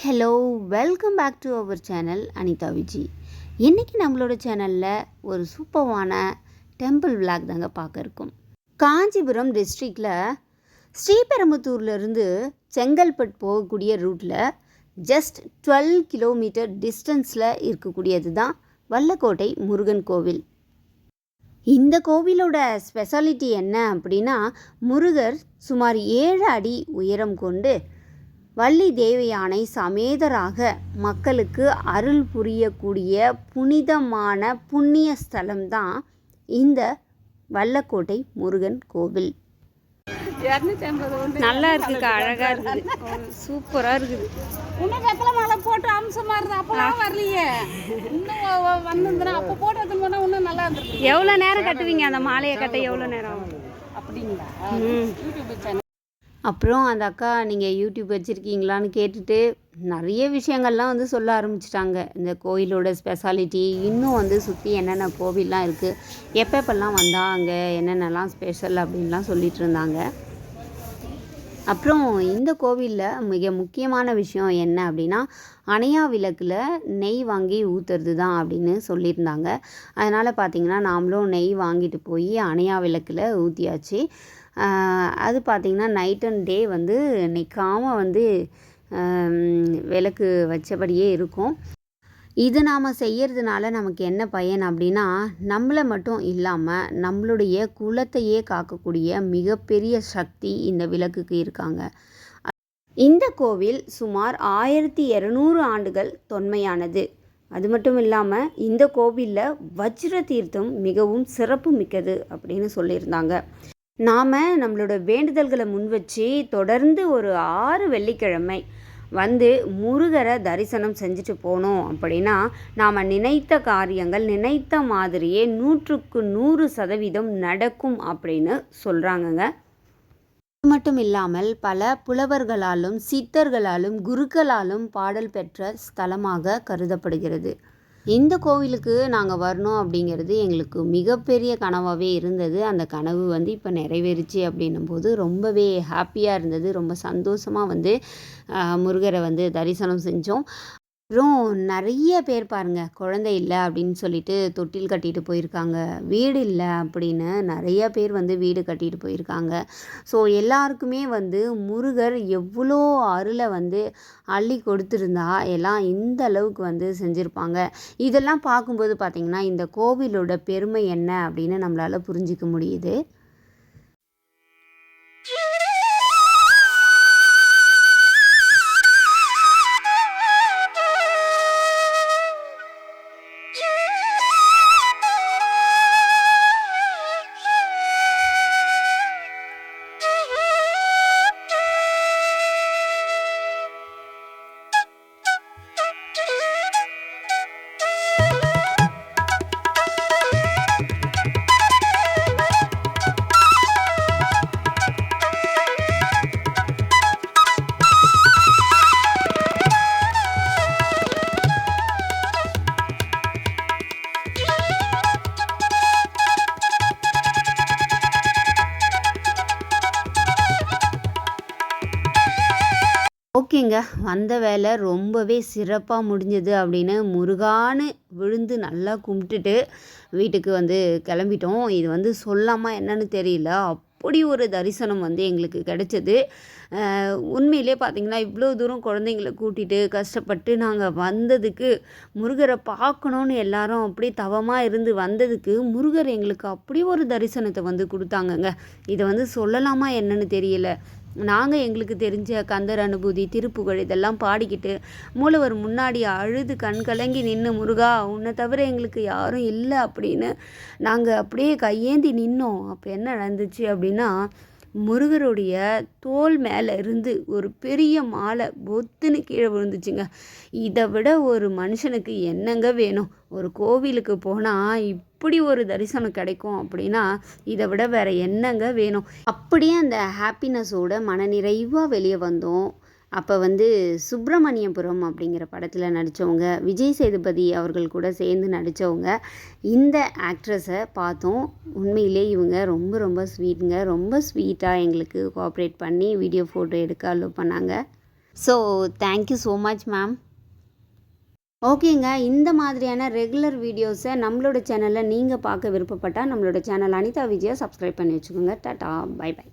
Hello welcome back to our channel Anitha Viji. இன்றைக்கி நம்மளோட சேனலில் ஒரு சூப்பர்வான டெம்பிள் விளாக் தாங்க பார்க்க இருக்கும். காஞ்சிபுரம் டிஸ்ட்ரிக்டில் ஸ்ரீபெரும்புத்தூர்லேருந்து செங்கல்பட் போகக்கூடிய ரூட்டில் ஜஸ்ட் டுவெல் கிலோமீட்டர் டிஸ்டன்ஸில் இருக்கக்கூடியது தான் வல்லக்கோட்டை முருகன் கோவில். இந்த கோவிலோட ஸ்பெஷாலிட்டி என்ன அப்படின்னா முருகர் சுமார் ஏழு அடி உயரம் கொண்டு வள்ளி தேவயானை சமேதராக மக்களுக்கு அருள் புரியக்கூடிய புனிதமான புண்ணிய ஸ்தலம்தான் இந்த வல்லக்கோட்டை முருகன் கோவில். நல்லா இருக்குக்கா அழகா இருக்குது. சூப்பரா இருக்குது. இன்னும் வெத்தலை மாலை போட்டு அம்சமா இருந்தது. அப்பெல்லாம் வரலையே. இன்னும் வந்திருந்தா அப்போ போட்டு போனா இன்னும் நல்லா இருந்திருக்கு எவ்வளோ நேரம் கட்டுவீங்க அந்த மாலையை கட்ட எவ்வளோ நேரம் ஆகும்? அப்படிங்களா? ம். யூடியூப் சேனல் அப்புறம் அந்த அக்கா நீங்கள் யூடியூப் வச்சுருக்கீங்களான்னு கேட்டுட்டு நிறைய விஷயங்கள்லாம் வந்து சொல்ல ஆரம்பிச்சிட்டாங்க. இந்த கோயிலோட ஸ்பெஷாலிட்டி இன்னும் வந்து சுற்றி என்னென்ன கோவில்லாம் இருக்குது எப்பப்பெல்லாம் வந்தால் அங்கே என்னென்னலாம் ஸ்பெஷல் அப்படின்லாம் சொல்லிட்டு இருந்தாங்க. அப்புறம் இந்த கோவிலில் மிக முக்கியமான விஷயம் என்ன அப்படின்னா அணையா விளக்கில் நெய் வாங்கி ஊற்றுறது தான் அப்படின்னு சொல்லியிருந்தாங்க. அதனால் பார்த்திங்கன்னா நாமளும் நெய் வாங்கிட்டு போய் அணையா விளக்கில் ஊற்றியாச்சு அது பார்த்திங்கன்னா நைட் அண்ட் டே வந்து நிற்காமல் வந்து விளக்கு வச்சபடியே இருக்கும். இது நாம் செய்கிறதுனால நமக்கு என்ன பயன் அப்படின்னா நம்மளை மட்டும் இல்லாமல் நம்மளுடைய குலத்தையே காக்கக்கூடிய மிகப்பெரிய சக்தி இந்த விளக்குக்கு இருக்காங்க. இந்த கோவில் சுமார் ஆயிரத்தி இரநூறு ஆண்டுகள் தொன்மையானது. அது மட்டும் இல்லாமல் இந்த கோவிலில் வஜ்ர தீர்த்தம் மிகவும் சிறப்பு மிக்கது அப்படின்னு சொல்லியிருந்தாங்க. நாம் நம்மளோட வேண்டுதல்களை முன் வச்சு தொடர்ந்து ஒரு ஆறு வெள்ளிக்கிழமை வந்து முருகரை தரிசனம் செஞ்சுட்டு போனோம் அப்படின்னா நாம் நினைத்த காரியங்கள் நினைத்த மாதிரியே நூற்றுக்கு நூறு சதவீதம் நடக்கும் அப்படின்னு சொல்கிறாங்கங்க அது மட்டும் இல்லாமல் பல புலவர்களாலும் சித்தர்களாலும் குருக்களாலும் பாடல் பெற்ற ஸ்தலமாக கருதப்படுகிறது. இந்த கோவிலுக்கு நாங்கள் வரணும் அப்படிங்கிறது எங்களுக்கு மிகப்பெரிய கனவாகவே இருந்தது. அந்த கனவு வந்து இப்போ நிறைவேறுச்சு அப்படின்னும் போது ரொம்பவே ஹாப்பியாக இருந்தது. ரொம்ப சந்தோஷமாக வந்து முருகரை வந்து தரிசனம் செஞ்சோம். அப்புறம் நிறைய பேர் பாருங்க குழந்தை இல்லை அப்படின்னு சொல்லிட்டு தொட்டில் கட்டிட்டு போயிருக்காங்க. வீடு இல்லை அப்படின்னு நிறைய பேர் வந்து வீடு கட்டிட்டு போயிருக்காங்க. ஸோ எல்லாருக்குமே வந்து முருகர் எவ்வளோ அருளை வந்து அள்ளி கொடுத்துருந்தா எல்லாம் இந்த அளவுக்கு வந்து செஞ்சுருப்பாங்க. இதெல்லாம் பார்க்கும்போது பார்த்திங்கன்னா இந்த கோவிலோட பெருமை என்ன அப்படின்னு நம்மளால் புரிஞ்சிக்க முடியுது. ஓகேங்க வந்த வேலை ரொம்பவே சிறப்பாக முடிஞ்சது அப்படின்னு முருகான்னு விழுந்து நல்லா கும்பிட்டுட்டு வீட்டுக்கு வந்து கிளம்பிட்டோம். இது வந்து சொல்லாமல் என்னன்னு தெரியல. அப்படி ஒரு தரிசனம் வந்து எங்களுக்கு கிடைச்சது. உண்மையிலே பார்த்தீங்கன்னா இவ்வளோ தூரம் குழந்தைங்கள கூட்டிகிட்டு கஷ்டப்பட்டு நாங்கள் வந்ததுக்கு முருகரை பார்க்கணுன்னு எல்லாரும் அப்படி தவமாக இருந்து வந்ததுக்கு முருகர் எங்களுக்கு அப்படி ஒரு தரிசனத்தை வந்து கொடுத்தாங்கங்க. இதை வந்து சொல்லலாமா என்னன்னு தெரியல. நாங்கள் எங்களுக்கு தெரிஞ்ச கந்தர் அனுபூதி திருப்புகழ் இதெல்லாம் பாடிக்கிட்டு மூலவர் முன்னாடி அழுது கண் கலங்கி நின்று முருகா உன்னை தவிர எங்களுக்கு யாரும் இல்லை அப்படின்னு நாங்கள் அப்படியே கையேந்தி நின்னோம். அப்போ என்ன நடந்துச்சு அப்படின்னா முருகருடைய தோல் மேலே இருந்து ஒரு பெரிய மாலை பொத்துன்னு கீழே விழுந்துச்சுங்க. இதை விட ஒரு மனுஷனுக்கு என்னங்க வேணும்? ஒரு கோவிலுக்கு போனால் இப்படி ஒரு தரிசனம் கிடைக்கும் அப்படின்னா இதை விட வேற என்னங்க வேணும்? அப்படியே அந்த ஹாப்பினஸோட மனநிறைவாக வெளியே வந்தோம். அப்போ வந்து சுப்பிரமணியபுரம் அப்படிங்கிற படத்தில் நடித்தவங்க விஜய் சேதுபதி அவர்கள் கூட சேர்ந்து நடித்தவங்க இந்த ஆக்ட்ரஸை பார்த்தோம். உண்மையிலே இவங்க ரொம்ப ரொம்ப ஸ்வீட்டுங்க ரொம்ப ஸ்வீட்டாக எங்களுக்கு கோஆப்ரேட் பண்ணி வீடியோ ஃபோட்டோ எடுக்க அலோ பண்ணாங்க. So thank you so much ma'am ஓகேங்க இந்த மாதிரியான ரெகுலர் வீடியோஸை நம்மளோட சேனலில் நீங்கள் பார்க்க விருப்பப்பட்டால் நம்மளோட சேனல் அனிதா விஜயா சப்ஸ்கிரைப் பண்ணி வச்சுக்கோங்க. Tata bye by